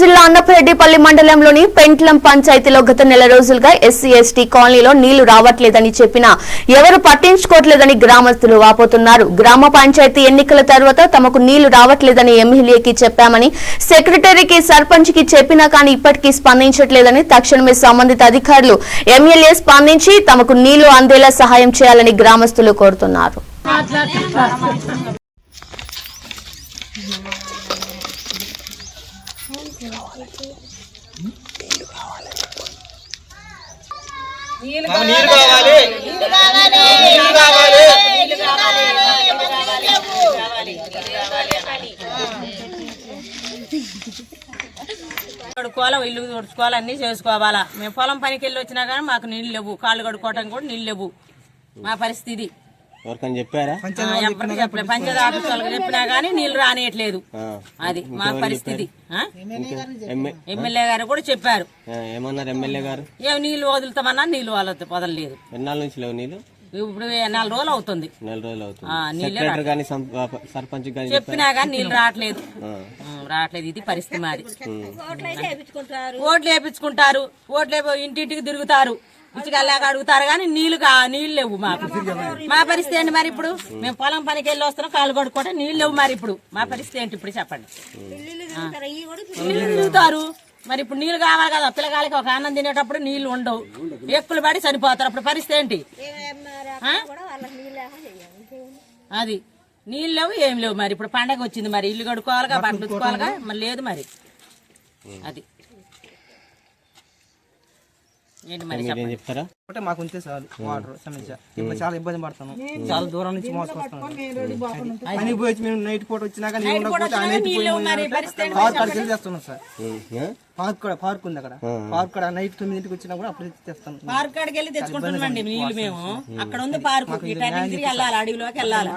జిల్లా అన్నపరెడ్డిపల్లి మండలంలోని పెంట్లం పంచాయతీలో గత నెల రోజులుగా ఎస్సీ ఎస్టీ కాలనీలో నీళ్ళు రావట్లేదని చెప్పినా ఎవరు పట్టించుకోవట్లేదని గ్రామస్తులు వాపోతున్నారు. గ్రామ పంచాయతీ ఎన్నికల తర్వాత తమకు నీళ్ళు రావట్లేదని ఎమ్మెల్యేకి చెప్పామని సెక్రటరీకి సర్పంచ్కి చెప్పినా కానీ ఇప్పటికీ స్పందించట్లేదని తక్షణమే సంబంధిత అధికారులు ఎమ్మెల్యే స్పందించి తమకు నీళ్ళు అందేలా సహాయం చేయాలని గ్రామస్తులు కోరుతున్నారు. మాకు నీరు కావాలి నీళ్ళు కావాలి కడుక్కోవాలా ఇల్లు తుడుచుకోవాలి అన్నీ చేసుకోవాలా. మేము పొలం పనికి వెళ్ళి వచ్చినా కానీ మాకు నీళ్ళు లేవు. కాళ్ళు కడుక్కోవడానికి కూడా నీళ్ళు లేవు. మా పరిస్థితి. ఎవరికని చెప్పారా? చెప్పలేదు పంచాయతీ ఆఫీస్ వాళ్ళకి చెప్పినా కానీ నీళ్ళు రానియట్లేదు. అది మా పరిస్థితి. ఎమ్మెల్యే గారు కూడా చెప్పారు. ఏమన్నారు ఎమ్మెల్యే గారు? ఏం నీళ్ళు వదులుతామన్నా నీళ్ళు వదల వదలలేదు. ఎన్నాళ్ళ నుంచి లేవు నీళ్ళు? ఇప్పుడు నాలుగు రోజులు అవుతుంది. నెల రోజులు అవుతుంది. నీళ్ళే సర్పంచ్ చెప్పినా కానీ నీళ్ళు రావట్లేదు. రావట్లేదు. ఇది పరిస్థితి మాది. ఓట్లు వేపించుకుంటారు. ఓట్లు ఇంటింటికి తిరుగుతారు. ఇసుకల్లాగా అడుగుతారు కానీ నీళ్ళు కా- నీళ్ళు లేవు మాకు. మా పరిస్థితి ఏంటి మరి ఇప్పుడు? మేము పొలం పనికి వెళ్ళి వస్తున్నాం కాలు కొడుకుంటే నీళ్ళు లేవు మరి ఇప్పుడు. మా పరిస్థితి ఏంటి ఇప్పుడు చెప్పండి? తిరుగుతారు. మరి ఇప్పుడు నీళ్ళు కావాలి కదా పిల్లగాలికి ఒక అన్నం తినేటప్పుడు నీళ్ళు ఉండవు. ఎక్కులు పడి చనిపోతారు అప్పుడు పరిస్థితి ఏంటి? అది. నీళ్ళు లేవు ఏం లేవు మరి. ఇప్పుడు పండగ వచ్చింది మరి. ఇల్లు కడుక్కోవాలిగా ఉతుక్కోవాలిగా మరి లేదు మరి. అది. మరి చెప్తారా? అంటే మాకు ఉంటే చాలు వాటర్ సమస్య. ఇప్పుడు చాలా ఇబ్బంది పడుతున్నాం చాలా దూరం నుంచి మోసుకొస్తాం అని పోయి వచ్చి మేము నైట్ పూట వచ్చినా కానీ నీళ్ళు ఉండకపోతే ఆ నైట్ పోయి మరి పరిస్థితి ఏంటి? పార్క్ తెస్తున్నాం సార్? పార్క్ కూడా పార్క్ ఉంది అక్కడ. పార్క్ కూడా నైట్ తొమ్మిదింటికి వచ్చినా కూడా అప్పుడు తెస్తాం. పార్క్ కాడికి వెళ్ళి తెచ్చుకుంటున్నామండి నీళ్ళు మేము. అక్కడ ఉంది పార్కు అడవిలోకి వెళ్ళాలి.